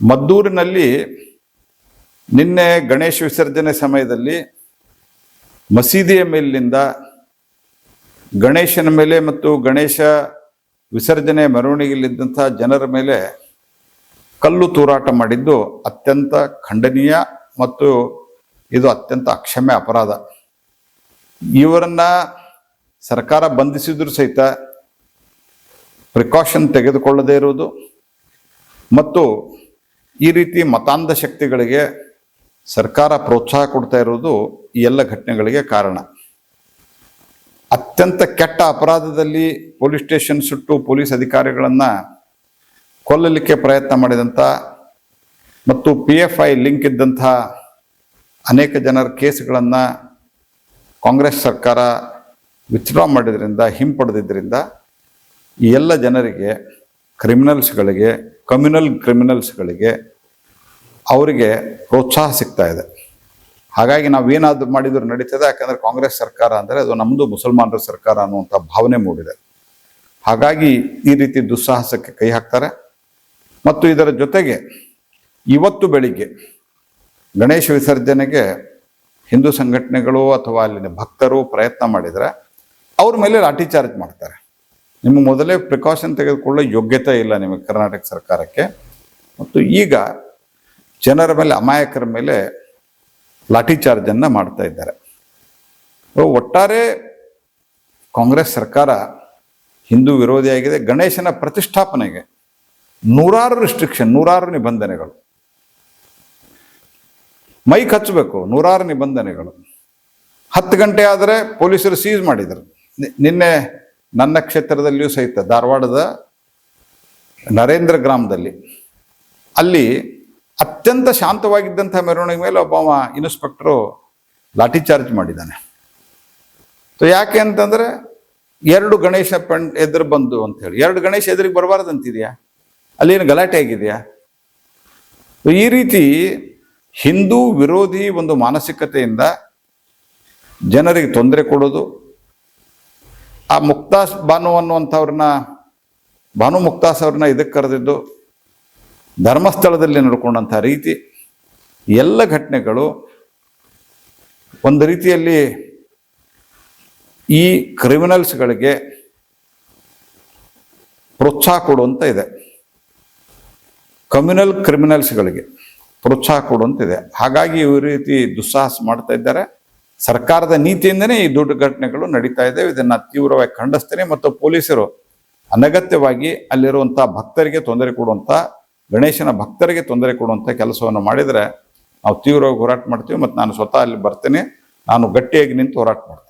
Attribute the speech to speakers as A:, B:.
A: ಮದ್ದೂರಿನಲ್ಲಿ ನಿನ್ನೆ ಗಣೇಶ ವಿಸರ್ಜನೆ ಸಮಯದಲ್ಲಿ ಮಸೀದಿಯ ಮೇಲಿನಿಂದ ಗಣೇಶನ ಮೇಲೆ ಮತ್ತು ಗಣೇಶ ವಿಸರ್ಜನೆ ಮೆರವಣಿಗೆಯಲ್ಲಿದ್ದಂಥ ಜನರ ಮೇಲೆ ಕಲ್ಲು ತೂರಾಟ ಮಾಡಿದ್ದು ಅತ್ಯಂತ ಖಂಡನೀಯ ಮತ್ತು ಇದು ಅತ್ಯಂತ ಅಕ್ಷಮ್ಯ ಅಪರಾಧ. ಇವರನ್ನ ಸರ್ಕಾರ ಬಂಧಿಸಿದ್ರು ಸಹಿತ ಪ್ರಿಕಾಷನ್ ತೆಗೆದುಕೊಳ್ಳದೇ ಇರುವುದು ಮತ್ತು ಈ ರೀತಿ ಮತಾಂಧ ಶಕ್ತಿಗಳಿಗೆ ಸರ್ಕಾರ ಪ್ರೋತ್ಸಾಹ ಕೊಡ್ತಾ ಇರೋದು ಈ ಎಲ್ಲ ಘಟನೆಗಳಿಗೆ ಕಾರಣ. ಅತ್ಯಂತ ಕೆಟ್ಟ ಅಪರಾಧದಲ್ಲಿ ಪೊಲೀಸ್ ಸ್ಟೇಷನ್ ಸುಟ್ಟು ಪೊಲೀಸ್ ಅಧಿಕಾರಿಗಳನ್ನು ಕೊಲ್ಲಲಿಕ್ಕೆ ಪ್ರಯತ್ನ ಮಾಡಿದಂಥ ಮತ್ತು ಪಿ ಎಫ್ ಐ ಲಿಂಕ್ ಇದ್ದಂಥ ಅನೇಕ ಜನರ ಕೇಸ್ಗಳನ್ನು ಕಾಂಗ್ರೆಸ್ ಸರ್ಕಾರ ವಿತ್ಡ್ರಾ ಮಾಡಿದ್ರಿಂದ ಹಿಂಪಡೆದಿದ್ದರಿಂದ ಈ ಎಲ್ಲ ಜನರಿಗೆ, ಕ್ರಿಮಿನಲ್ಸ್ಗಳಿಗೆ ಕಮ್ಯುನಲ್ ಕ್ರಿಮಿನಲ್ಸ್ಗಳಿಗೆ ಅವರಿಗೆ ಪ್ರೋತ್ಸಾಹ ಸಿಗ್ತಾ ಇದೆ. ಹಾಗಾಗಿ ನಾವೇನಾದ್ರು ಮಾಡಿದ್ರು ನಡೀತದೆ, ಯಾಕಂದರೆ ಕಾಂಗ್ರೆಸ್ ಸರ್ಕಾರ ಅಂದರೆ ಅದು ನಮ್ಮದು ಮುಸಲ್ಮಾನರ ಸರ್ಕಾರ ಅನ್ನುವಂಥ ಭಾವನೆ ಮೂಡಿದೆ. ಹಾಗಾಗಿ ಈ ರೀತಿ ದುಸ್ಸಾಹಸಕ್ಕೆ ಕೈ ಹಾಕ್ತಾರೆ. ಮತ್ತು ಇದರ ಜೊತೆಗೆ ಇವತ್ತು ಬೆಳಿಗ್ಗೆ ಗಣೇಶ ವಿಸರ್ಜನೆಗೆ ಹಿಂದೂ ಸಂಘಟನೆಗಳು ಅಥವಾ ಅಲ್ಲಿನ ಭಕ್ತರು ಪ್ರಯತ್ನ ಮಾಡಿದರೆ ಅವ್ರ ಮೇಲೆ ಲಾಠಿ ಚಾರ್ಜ್ ಮಾಡ್ತಾರೆ. ನಿಮಗೆ ಮೊದಲೇ ಪ್ರಿಕಾಷನ್ ತೆಗೆದುಕೊಳ್ಳೋ ಯೋಗ್ಯತೆ ಇಲ್ಲ ನಿಮಗೆ ಕರ್ನಾಟಕ ಸರ್ಕಾರಕ್ಕೆ. ಮತ್ತು ಈಗ ಜನರ ಮೇಲೆ, ಅಮಾಯಕರ ಮೇಲೆ ಲಾಠಿ ಚಾರ್ಜನ್ನು ಮಾಡ್ತಾ ಇದ್ದಾರೆ. ಒಟ್ಟಾರೆ ಕಾಂಗ್ರೆಸ್ ಸರ್ಕಾರ ಹಿಂದೂ ವಿರೋಧಿಯಾಗಿದೆ ಗಣೇಶನ ಪ್ರತಿಷ್ಠಾಪನೆಗೆ ನೂರಾರು ರಿಸ್ಟ್ರಿಕ್ಷನ್ ನೂರಾರು ನಿಬಂಧನೆಗಳು. ಮೈಕ್ ಹಚ್ಚಬೇಕು, ನೂರಾರು ನಿಬಂಧನೆಗಳು. ಹತ್ತು ಗಂಟೆ ಆದರೆ ಪೊಲೀಸರು ಸೀಸ್ ಮಾಡಿದರು. ನಿನ್ನೆ ನನ್ನ ಕ್ಷೇತ್ರದಲ್ಲಿಯೂ ಸಹಿತ ಧಾರವಾಡದ ನರೇಂದ್ರ ಗ್ರಾಮದಲ್ಲಿ ಅಲ್ಲಿ ಅತ್ಯಂತ ಶಾಂತವಾಗಿದ್ದಂಥ ಮೆರವಣಿಗೆ ಮೇಲೆ ಒಬ್ಬವ ಇನ್ಸ್ಪೆಕ್ಟ್ರು ಲಾಠಿ ಚಾರ್ಜ್ ಮಾಡಿದ್ದಾನೆ. ಸೊ ಯಾಕೆ ಅಂತಂದ್ರೆ ಎರಡು ಗಣೇಶ ಪೆಣ್ ಎದುರು ಬಂದು ಅಂತ ಹೇಳಿ ಎರಡು ಗಣೇಶ ಎದುರಿಗೆ ಬರಬಾರ್ದು ಅಂತಿದೆಯಾ ಅಲ್ಲೇನು ಗಲಾಟೆ ಆಗಿದೆಯಾ? ಈ ರೀತಿ ಹಿಂದೂ ವಿರೋಧಿ ಒಂದು ಮಾನಸಿಕತೆಯಿಂದ ಜನರಿಗೆ ತೊಂದರೆ ಕೊಡೋದು ಆ ಮುಕ್ತಾಸ್ ಬಾನು ಅನ್ನುವಂಥವ್ರನ್ನ ಭಾನು ಮುಕ್ತಾಸ್ ಅವ್ರನ್ನ ಇದಕ್ಕೆ ಕರೆದಿದ್ದು, ಧರ್ಮಸ್ಥಳದಲ್ಲಿ ನಡ್ಕೊಂಡಂಥ ರೀತಿ, ಎಲ್ಲ ಘಟನೆಗಳು ಒಂದು ರೀತಿಯಲ್ಲಿ ಈ ಕ್ರಿಮಿನಲ್ಸ್ಗಳಿಗೆ ಪ್ರೋತ್ಸಾಹ ಕೊಡುವಂತ ಇದೆ. ಕಮ್ಯುನಲ್ ಕ್ರಿಮಿನಲ್ಸ್ಗಳಿಗೆ ಪ್ರೋತ್ಸಾಹ ಕೊಡುವಂತಿದೆ ಹಾಗಾಗಿ ಈ ರೀತಿ ದುಸ್ಸಾಹಸ ಮಾಡ್ತಾ ಇದ್ದಾರೆ. ಸರ್ಕಾರದ ನೀತಿಯಿಂದನೇ ಈ ದುಡ್ಡು ಘಟನೆಗಳು ನಡೀತಾ ಇದ್ದಾವೆ. ಇದನ್ನು ತೀವ್ರವಾಗಿ ಖಂಡಿಸ್ತೇನೆ ಮತ್ತು ಪೊಲೀಸರು ಅನಗತ್ಯವಾಗಿ ಅಲ್ಲಿರುವಂಥ ಭಕ್ತರಿಗೆ ತೊಂದರೆ ಕೊಡುವಂಥ ಗಣೇಶನ ಭಕ್ತರಿಗೆ ತೊಂದರೆ ಕೊಡುವಂಥ ಕೆಲಸವನ್ನು ಮಾಡಿದರೆ ನಾವು ತೀವ್ರವಾಗಿ ಹೋರಾಟ ಮಾಡ್ತೀವಿ ಮತ್ತು ನಾನು ಸ್ವತಃ ಅಲ್ಲಿ ಬರ್ತೇನೆ. ನಾನು ಗಟ್ಟಿಯಾಗಿ ನಿಂತು ಹೋರಾಟ ಮಾಡ್ತೀನಿ.